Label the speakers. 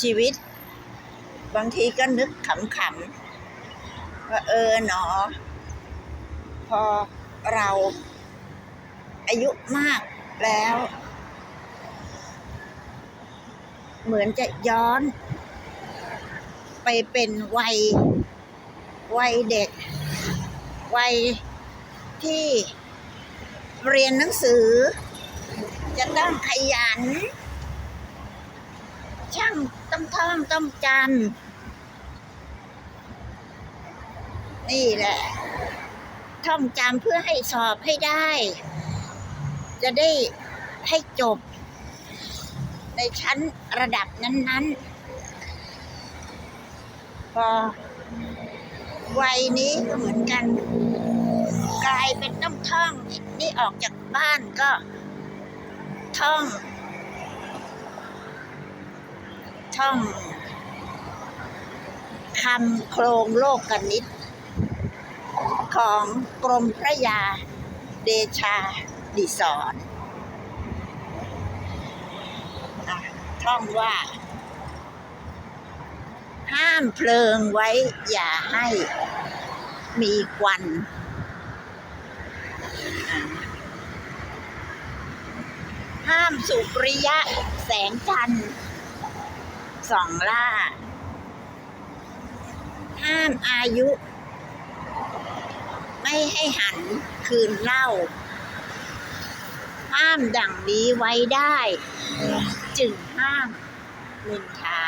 Speaker 1: ชีวิต บางทีก็นึกขำๆว่าเออหนอ พอเราอายุมากแล้ว เหมือนจะย้อน ไปเป็นวัย วัยเด็ก วัยที่เรียนหนังสือ จะต้องขยัน ช่างต้องท่องต้องจำนี่แหละ ท่องจำเพื่อให้สอบให้ได้ จะได้ให้จบ ในชั้นระดับนั้น ๆ พอวัยนี้ก็เหมือนกัน กลายเป็นต้องท่อง นี่ออกจากบ้านก็ท่อง ท่องคำโครงโลกกนิตของกรมพระยาเดชาดิสอนท่องว่า ห้ามเพลิงไว้อย่าให้มีควัน ห้ามสุริยะแสงจันทร์ สองล่า ห้ามอายุ ไม่ให้หันคืนเล่าห้ามดังนี้ไว้ได้ จึงห้ามนินทา